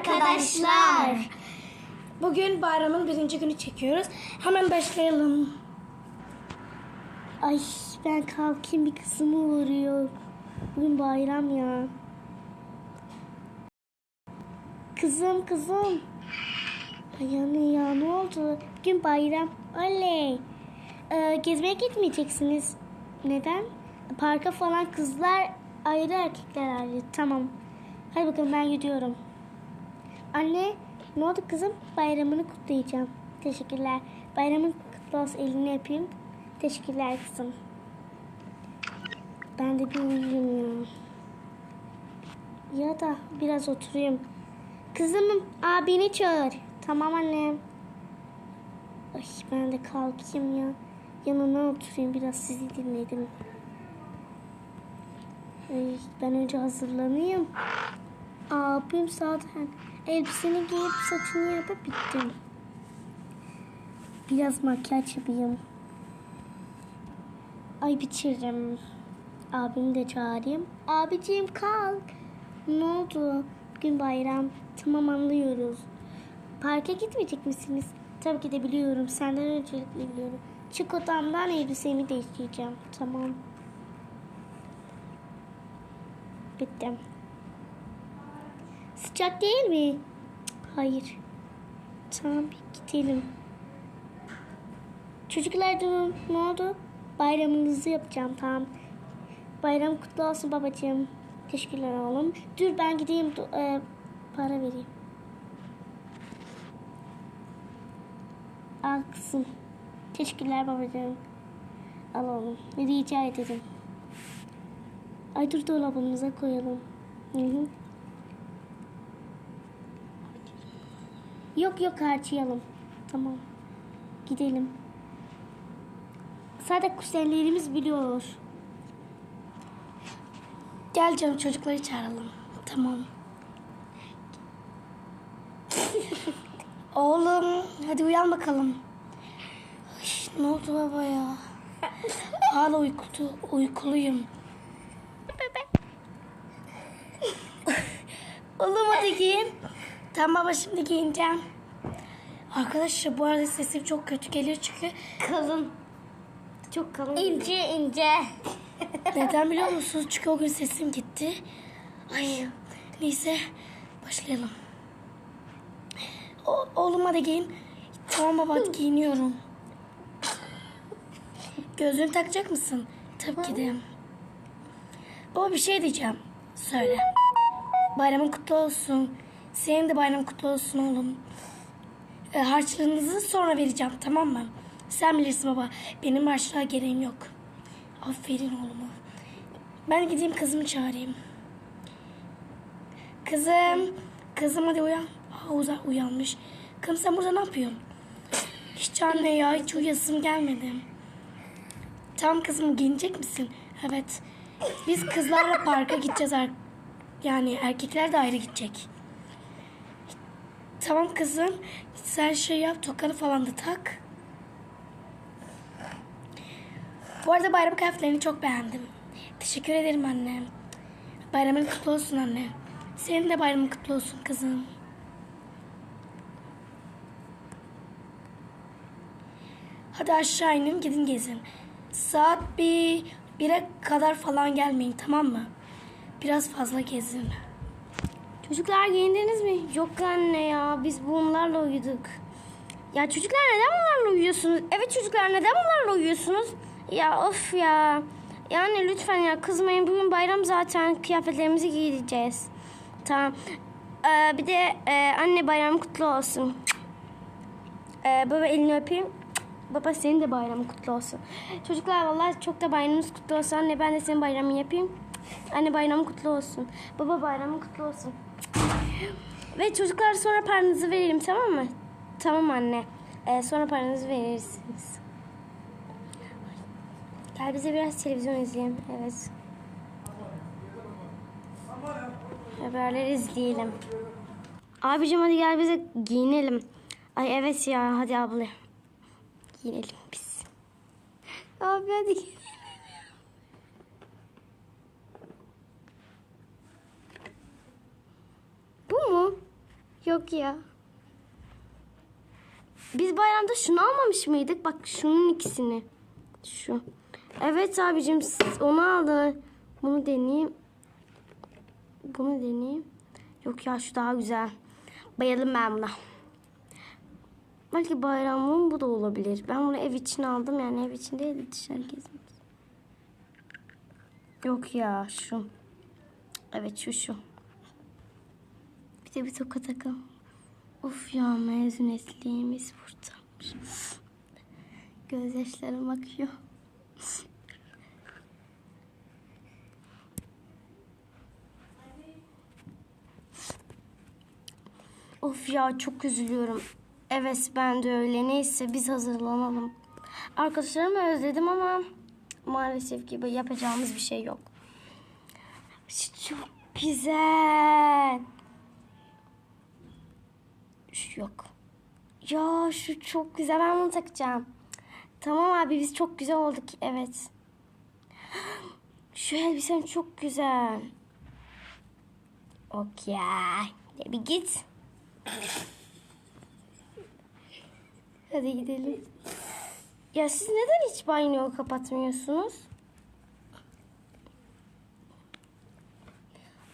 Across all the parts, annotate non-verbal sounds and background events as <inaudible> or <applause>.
arkadaşlar. Bugün bayramın birinci günü çekiyoruz. Hemen başlayalım. Ay ben kalkayım bir kızımı uğruyor. Bugün bayram ya. Kızım kızım. Ay anne ya ne oldu? Bugün bayram. Oley. Ee, gezmeye gitmeyeceksiniz. Neden? Parka falan kızlar ayrı erkekler ayrı. Tamam. Hadi bakalım ben gidiyorum. Anne ne oldu kızım? Bayramını kutlayacağım. Teşekkürler. Bayramın kutlu olsun elini öpeyim. Teşekkürler kızım. Ben de bir uyuyayım ya. Ya da biraz oturayım. Kızım abini çağır. Tamam annem. Ay ben de kalkayım ya. Yanına oturayım biraz sizi dinledim. Ay, ben önce hazırlanayım. Abim zaten elbiseni giyip saçını yapıp bittim. Biraz makyaj yapayım. Ay bitiririm. Abimi de çağırayım. Abiciğim kalk. Ne oldu? Bugün bayram. Tamam anlıyoruz. Parka gitmeyecek misiniz? Tabii ki de biliyorum. Senden öncelikle biliyorum. Çık odamdan elbisemi değiştireceğim. Tamam. Bittim. Sıcak değil mi? Hayır. Tamam gidelim. Çocuklar durun. Ne oldu? Bayramınızı yapacağım tamam. Bayram kutlu olsun babacığım. Teşekkürler oğlum. Dur ben gideyim e, para vereyim. Al kızım. Teşekkürler babacığım. Al oğlum. Rica ederim. Ay dur dolabımıza koyalım. Hı hı. Yok yok harcayalım. Tamam. Gidelim. Zaten kuzenlerimiz biliyor. Gel canım çocukları çağıralım. Tamam. Oğlum hadi uyan bakalım. Ay, ne oldu baba ya? Hala uykulu, uykuluyum. Oğlum hadi giyin. Tamam baba şimdi giyineceğim. Arkadaşlar bu arada sesim çok kötü geliyor çünkü Kalın. Çok kalın. İnce ince. <laughs> Neden biliyor musunuz? Çünkü o gün sesim gitti. Ay neyse başlayalım. O, oğlum hadi giyin. Tamam baba giyiniyorum. Gözlüğünü takacak mısın? Tabii ki de. Baba bir şey diyeceğim. Söyle. Bayramın kutlu olsun. Senin de bayramın kutlu olsun oğlum. E, harçlığınızı sonra vereceğim tamam mı? Sen bilirsin baba. Benim harçlığa gereğim yok. Aferin oğluma. Ben gideyim kızımı çağırayım. Kızım. Kızım hadi uyan. Aa, uyanmış. Kızım sen burada ne yapıyorsun? Hiç anne ya hiç uyasım gelmedi. Tamam kızım giyinecek misin? Evet. Biz kızlarla parka gideceğiz. Yani erkekler de ayrı gidecek. Tamam kızım. Sen şey yap tokanı falan da tak. Bu arada bayram kıyafetlerini çok beğendim. Teşekkür ederim anne. Bayramın kutlu olsun anne. Senin de bayramın kutlu olsun kızım. Hadi aşağı inin gidin gezin. Saat bir bire kadar falan gelmeyin tamam mı? Biraz fazla gezin. Çocuklar giyindiniz mi? Yok anne ya biz bunlarla uyuduk. Ya çocuklar neden bunlarla uyuyorsunuz? Evet çocuklar neden bunlarla uyuyorsunuz? Ya of ya. Yani lütfen ya kızmayın. Bugün bayram zaten kıyafetlerimizi giyeceğiz. Tamam. Ee, bir de e, anne bayram kutlu olsun. Ee, baba elini öpeyim. Baba senin de bayramın kutlu olsun. Çocuklar vallahi çok da bayramınız kutlu olsun. Anne ben de senin bayramını yapayım. Anne bayramın kutlu olsun. Baba bayramın kutlu olsun. Ve çocuklar sonra paranızı verelim tamam mı? Tamam anne. Ee, sonra paranızı verirsiniz. Gel bize biraz televizyon izleyelim. Evet. Haberleri izleyelim. Abicim hadi gel bize giyinelim. Ay evet ya hadi abla. Giyinelim biz. Abi hadi giyinelim. Bu mu? Yok ya. Biz bayramda şunu almamış mıydık? Bak şunun ikisini. Şu. Evet abicim onu aldın. Bunu deneyeyim. Bunu deneyeyim. Yok ya şu daha güzel. Bayıldım ben buna. Belki bayramın bu da olabilir. Ben bunu ev için aldım yani ev için değil de dışarı gezmek. Yok ya şu. Evet şu şu. Bir de bir toka takalım. Of ya mezuniyetliğimiz buradaymış. Gözyaşlarım akıyor. Of ya çok üzülüyorum. Evet ben de öyle. Neyse biz hazırlanalım. Arkadaşlarımı özledim ama maalesef ki yapacağımız bir şey yok. Çok güzel. Yok. Ya şu çok güzel. Ben bunu takacağım. Tamam abi biz çok güzel olduk. Evet. Şu elbisen çok güzel. Okey. Bir git. Hadi gidelim. Ya siz neden hiç banyoyu kapatmıyorsunuz?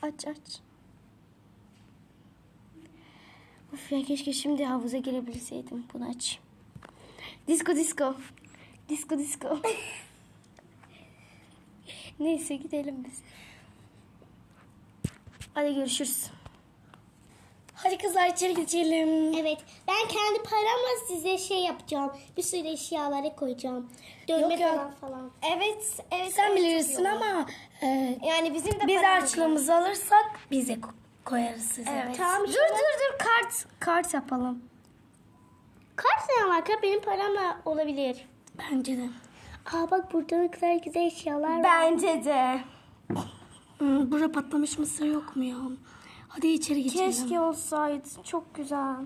Aç aç. Of ya keşke şimdi havuza girebilseydim. Bunu aç. Disco disco. Disco disco. <laughs> Neyse gidelim biz. Hadi görüşürüz. Hadi kızlar içeri geçelim. Evet. Ben kendi paramla size şey yapacağım. Bir sürü eşyaları koyacağım. Dövme Yok ya. falan falan. Evet, evet. Sen bilirsin ama e, yani bizim de biz harçlığımızı alırsak bize koyarız size. Evet. Tamam, dur dur dur kart kart yapalım. Kaç tane var? Kaç benim paramla olabilir. Bence de. Aa bak burada ne kadar güzel eşyalar var. Bence de. Hmm, burada patlamış mısır yok mu ya? Hadi içeri geçelim. Keşke olsaydı. Çok güzel.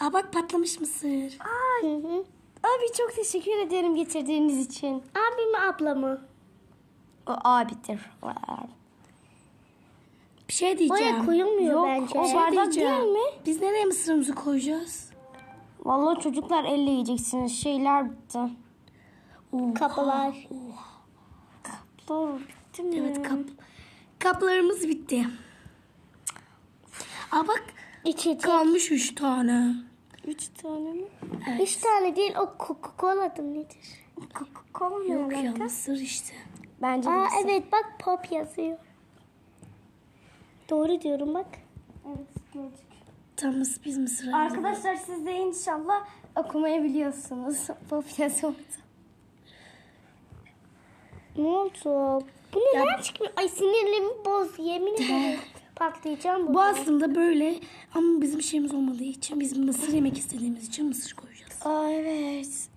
Aa bak patlamış mısır. Ay, Hı hı. abi çok teşekkür ederim getirdiğiniz için. Abi mi abla mı? O abidir. Şey diyeceğim. Oraya koyulmuyor Yok, bence. o şey bardak diyeceğim. değil mi? Biz nereye mısırımızı koyacağız? Vallahi çocuklar elle yiyeceksiniz. Şeyler bitti. Oo. Kapılar. Doğru bitti mi? Evet kap kaplarımız bitti. Aa bak İçecek. kalmış üç tane. Üç tane mi? Üç tane değil o Coca-Cola'dı nedir? Coca-Cola Yok ya mısır işte. Bence Aa güzel. evet bak pop yazıyor. Doğru diyorum bak. Evet, gördük. Tam biz mısır Arkadaşlar siz de inşallah okumayı biliyorsunuz. Pop <laughs> yazıyordu. Ne oldu? Bu neden çıkmıyor? Ay sinirlerimi boz yemin <laughs> ederim. Patlayacağım Bu burada. aslında böyle ama bizim şeyimiz olmadığı için biz mısır yemek istediğimiz için mısır koyacağız. Aa evet.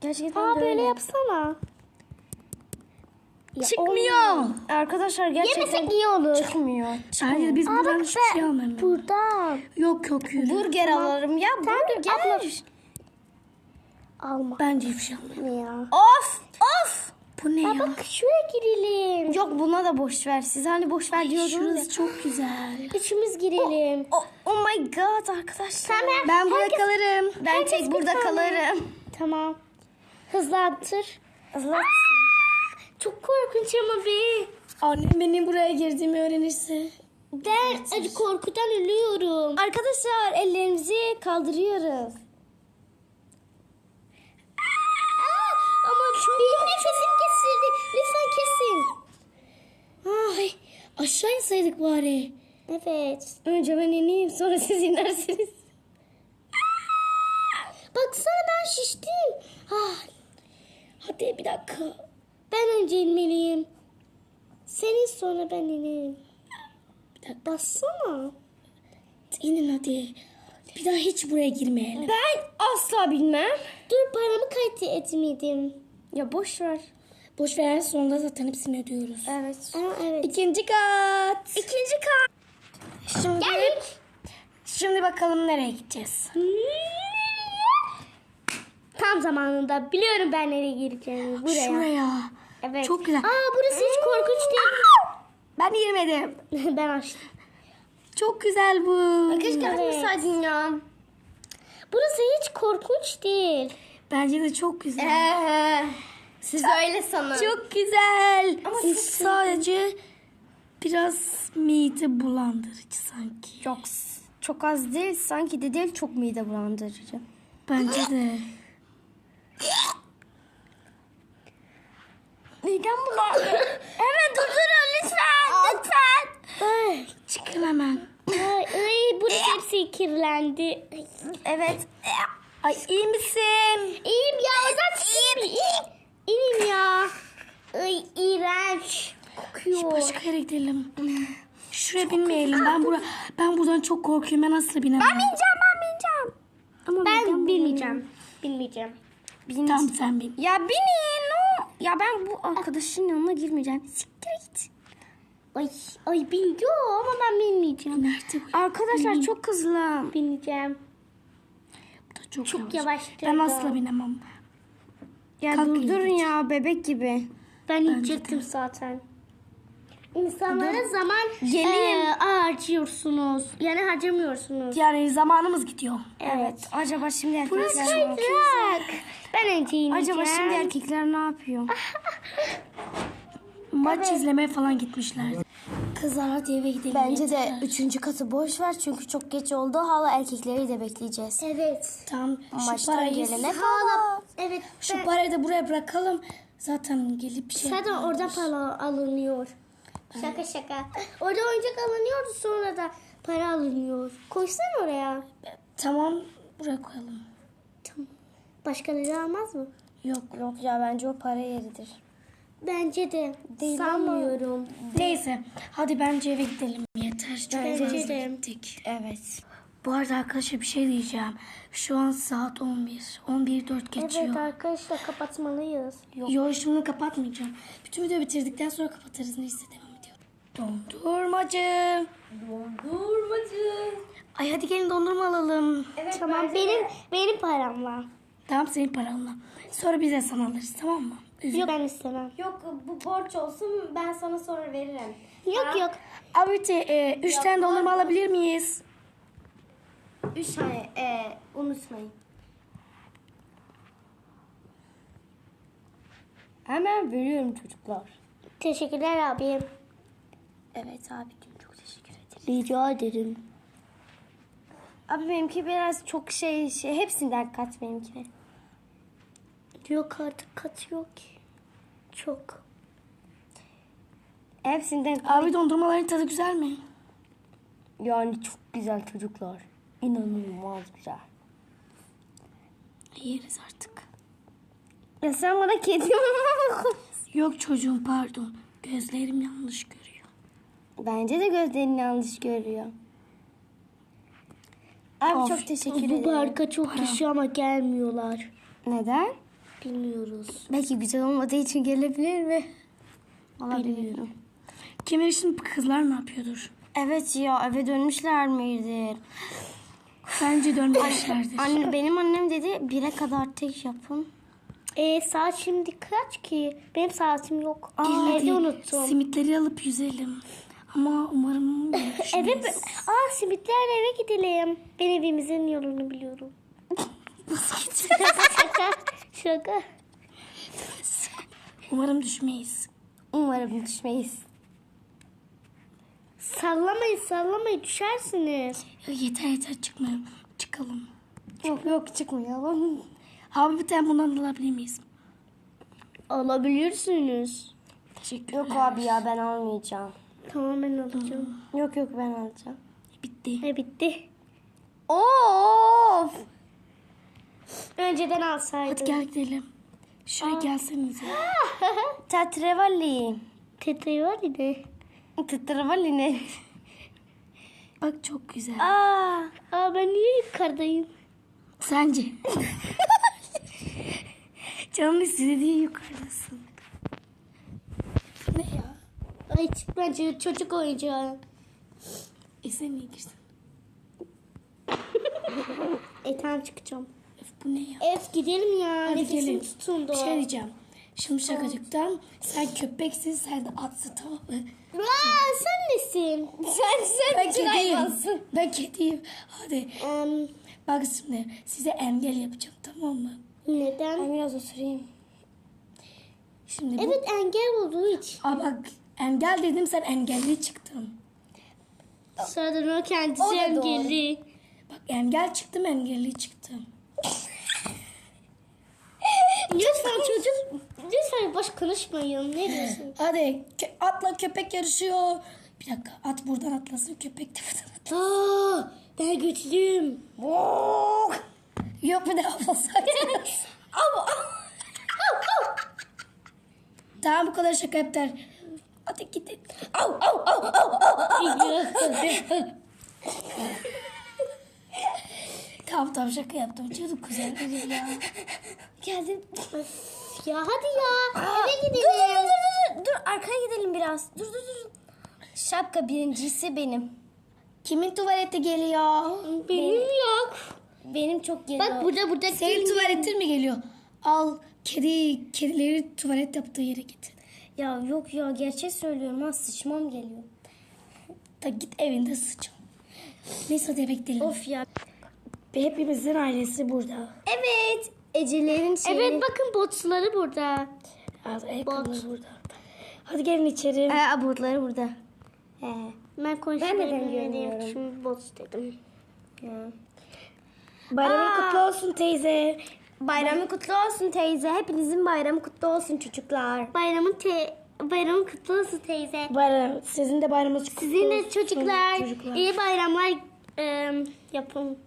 Gerçekten Aa böyle öyle. yapsana. Çıkmıyor. Arkadaşlar gerçekten Yemesek iyi olur. çıkmıyor. Hayır biz Aa buradan bak hiçbir şey almıyoruz. Buradan. Yok yok yürü. Burger alırım ya. Burger. abla. Alma. Bence hiçbir şey ya? Of of. Bu ne Aa ya? bak şuraya girelim. Yok buna da boş ver. Siz hani boş ver diyordunuz ya. Şurası çok güzel. Üçümüz girelim. Oh, oh my god arkadaşlar. Tamam, ben burada herkes- kalırım. Ben tek burada kalırım. Tamam. Hızlandır. Hızlı. Çok korkunç ama be. Annem benim buraya girdiğimi öğrenirse. Ben acı korkudan ölüyorum. Arkadaşlar ellerimizi kaldırıyoruz. Ama benim nefesim kesildi. Lütfen kesin. Ay aşağı inseydik bari. Evet. Önce ben ineyim sonra siz inersiniz. Baksana ben şiştim. Ah, Hadi bir dakika. Ben önce inmeliyim. Senin sonra ben ineyim. Bir dakika. Bassana. İnin hadi. Bir daha hiç buraya girmeyelim. Ben asla bilmem. Dur paramı kayıt etmedim. Ya boş ver. Boş ver sonunda zaten hepsini ödüyoruz. Evet. Aa, evet. İkinci kat. İkinci kat. Şimdi, Geldik. şimdi bakalım nereye gideceğiz. Tam zamanında biliyorum ben nereye gireceğimi. Buraya. Şuraya. Evet. Çok güzel. Aa burası hiç korkunç değil. Ben girmedim. <laughs> ben açtım. Çok güzel bu. Keşke açmasaydın ya. Burası hiç korkunç değil. Bence de çok güzel. Ee, siz öyle sanın. Çok güzel. Ama çok sadece biraz mide bulandırıcı sanki. Çok çok az değil sanki de değil çok mide bulandırıcı. Bence de. Midem bulandı. Hemen durdurun lütfen. Lütfen. Ay, Çıkın hemen. ay, ay burası hepsi kirlendi. Ay. Evet. Ay iyi misin? İyiyim ya oradan çıkayım. İyiyim. İyiyim ya. Ay iğrenç. Kokuyor. Başka yere gidelim. Şuraya binmeyelim. Ben bura ben buradan çok korkuyorum. Ben asla binemem. Bineceğim ben bineceğim. Ama Ben bulanıyor. bilmeyeceğim. Bilmeyeceğim. Tamam sen bin. Ya binin. Ya ben bu arkadaşın yanına girmeyeceğim. Siktir git. Ay, ay biliyor ama ben bilmeyeceğim. Nerede bu? Arkadaşlar çok hızlı. Bilmeyeceğim. Bu da çok, Çok yavaş. Ben asla binemem. Ya Kalk durdurun git. ya bebek gibi. Ben inecektim zaten. İnsanlara zaman Gelin. eee, harcıyorsunuz. Yani harcamıyorsunuz. Yani zamanımız gidiyor. Evet. Acaba şimdi erkekler ne yapıyor? kaydırak. Ben ineceğim. Acaba şimdi erkekler ne yapıyor? <laughs> Maç izlemeye falan gitmişler. Kızlar hadi eve gidelim. Bence de yeter. üçüncü katı boş ver çünkü çok geç oldu. Hala erkekleri de bekleyeceğiz. Evet. Şu Maçtan parayı, gelene Hala. Evet. şu ben- parayı da buraya bırakalım. Zaten gelip bir şey Zaten yaparlar. orada para alınıyor. Şaka şaka. Orada oyuncak alınıyor sonra da para alınıyor. Koysana oraya. Tamam buraya koyalım. Tamam. Başkaları almaz mı? Yok. Yok ya bence o para yeridir. Bence de. Değil Sanmıyorum. Neyse. Hadi bence eve gidelim. Yeter. Çok Bence fazla de. gittik. Evet. Bu arada arkadaşlar bir şey diyeceğim. Şu an saat 11. 11 4 geçiyor. Evet arkadaşlar kapatmalıyız. Yok şimdi kapatmayacağım. Bütün videoyu bitirdikten sonra kapatırız. Neyse devam ediyorum. Dondurmacı. Dondurmacı. Ay hadi gelin dondurma alalım. Evet Tamam benim benim paramla. Tamam senin paranla. Sonra biz de sana alırız tamam mı? Üzüm. Yok ben istemem. Yok bu borç olsun ben sana sonra veririm. Yok yok. Abi te, e, üç tane dondurma alabilir miyiz? Üç tane e, unutmayın. Hemen veriyorum çocuklar. Teşekkürler abim. Evet abicim çok teşekkür ederim. Rica ederim. Abi benimki biraz çok şey, şey hepsinden kat benimkine. Yok artık kat yok ki. Çok. Hepsinden Abi dondurmaların tadı güzel mi? yani çok güzel çocuklar. İnanılmaz güzel. Yeriz artık. Ya sen bana kedi <laughs> Yok çocuğum pardon. Gözlerim yanlış görüyor. Bence de gözlerini yanlış görüyor. Abi Of, çok teşekkür Bu ederim. barka çok kişi ama gelmiyorlar. Neden? Bilmiyoruz. Belki güzel olmadığı için gelebilir mi? Bilmiyorum. Kim şimdi kızlar ne yapıyordur? Evet ya eve dönmüşler miydi? Bence <laughs> dönmemişlerdir. Anne, benim annem dedi bire kadar tek yapın. E saat şimdi kaç ki? Benim saatim yok. Evde unuttum. Simitleri alıp yüzelim. Ama umarım Eve görüşmeyiz. Aa simitlerle eve gidelim. Ben evimizin yolunu biliyorum. şaka. <laughs> Şaka. Umarım düşmeyiz. Umarım düşmeyiz. Sallamayın sallamayın düşersiniz. Ya yeter yeter çıkmayalım. Çıkalım. Yok yok çıkmayalım. Abi bir tane bundan alabilir miyiz? Alabilirsiniz. Teşekkürler. Yok abi ya ben almayacağım. Tamam ben alacağım. Yok yok ben alacağım. Bitti. E bitti. Of! Önceden alsaydım. Hadi gel gidelim. Şuraya gelsenize. <laughs> Tatrevali. Tetayı var yine. Tatrevali ne? Bak çok güzel. Aa, Aa ben niye yukarıdayım? Sence? <laughs> Canım istedi diye yukarıdasın. Ay çık bence çocuk oyuncağı. E sen niye girdin? <laughs> E tamam çıkacağım. Öf, bu ne ya? Ef gidelim ya. Hadi Nefesim gelin. tutundu. Bir şey diyeceğim. Şimdi şakacıktan sen köpeksin sen de atsın tamam mı? Aa, sen nesin? <laughs> Sen sen Ben bütün kediyim. hayvansın. Ben kediyim. Hadi Em, bak şimdi size engel yapacağım tamam mı? neden? Ben biraz oturayım. Şimdi bu... Evet engel olduğu için. Aa bak engel dedim sen engelli çıktın. Sonradan o kendisi O da engelli. Bak engel çıktım engelli çıktım. <laughs> Lütfen çocuk, lütfen boş konuşmayın. Ne diyorsun? <laughs> Hadi kö- atla köpek yarışıyor. Bir dakika at buradan atlasın köpek de buradan atlasın. Aa, ben güçlüyüm. Yok bir de atlasaydın. <laughs> tamam bu kadar şaka yaptılar. Hadi gidin. Au, au, au, au, au. tamam tamam şaka yaptım. Güzel benim ya. Geldim. ya hadi ya. Eve Dur dur gidelim. dur dur dur arkaya gidelim biraz. Dur dur dur. Şapka birincisi benim. Kimin tuvaleti geliyor? Benim yok. Benim çok geliyor. Bak burada burada Senin tuvaletin mi geliyor? Al kedi kedileri tuvalet yaptığı yere git. Ya yok ya gerçek söylüyorum ha sıçmam geliyor. <laughs> Da git evinde sıç. Neyse hadi bekleyelim. Of ya. Hepimizin ailesi burada. Evet. Ecelerin şeyi. Evet bakın botları burada. Az ayakkabımız burada. Hadi gelin içeri. Ee, abortları burada. He. Ben konuşmayı Ben neden? Şimdi bot dedim. Ya. Bayramın Aa. kutlu olsun teyze. Bayramı kutlu olsun teyze. Hepinizin bayramı kutlu olsun çocuklar. Bayramın te bayramın kutlu olsun teyze. Bayram, sizin de bayramınız kutlu Sizin de olsun çocuklar, çocuklar. iyi bayramlar em, yapın.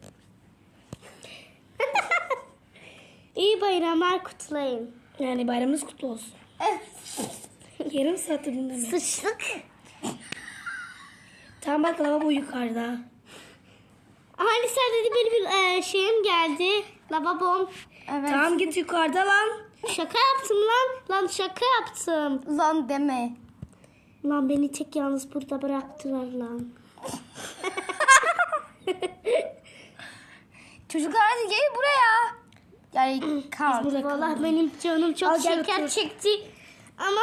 <laughs> iyi bayramlar kutlayın. Yani bayramınız kutlu olsun. Yarım saattir bunu demek. Sıçtık. Tamam bak lavabo yukarıda. Hani sen dedi benim bir e, şeyim geldi. Lavabom. Evet. Tamam git yukarıda lan. Şaka yaptım lan. Lan şaka yaptım. Lan deme. Lan beni tek yalnız burada bıraktılar lan. <laughs> Çocuklar hadi gelin buraya. Yani kalk. Vallahi benim canım çok Al, gel şeker çekti. Ama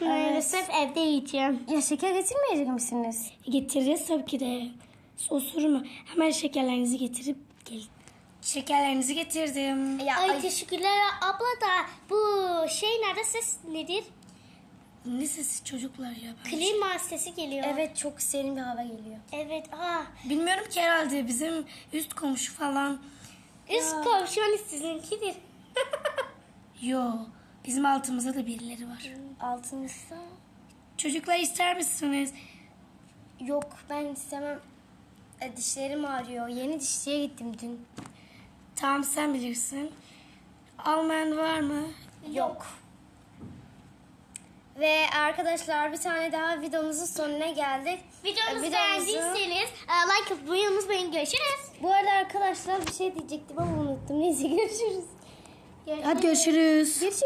maalesef evde yiyeceğim. Ya şeker getirmeyecek misiniz? Getireceğiz tabii ki de. Osurma. Hemen şekerlerinizi getirip. Şekerlerinizi getirdim. Ya Ay, teşekkürler abla da bu şey nerede ses nedir? Ne sesi çocuklar ya. Ben Klima sesi geliyor. Evet çok serin bir hava geliyor. Evet. Aa, Bilmiyorum ki herhalde bizim üst komşu falan. üst komşu hani sizinkidir. <laughs> Yo. Bizim altımızda da birileri var. Altınızda? Çocuklar ister misiniz? Yok ben istemem. E, dişlerim ağrıyor. Yeni dişçiye gittim dün. Tamam sen bilirsin. Alman var mı? Yok. Ve arkadaşlar bir tane daha videomuzun sonuna geldik. Videomuzu Videomuzu- beğendiyseniz e, like atıp abone unutmayın. Görüşürüz. Bu arada arkadaşlar bir şey diyecektim ama unuttum. Neyse görüşürüz. Hadi görüşürüz. Görüşürüz.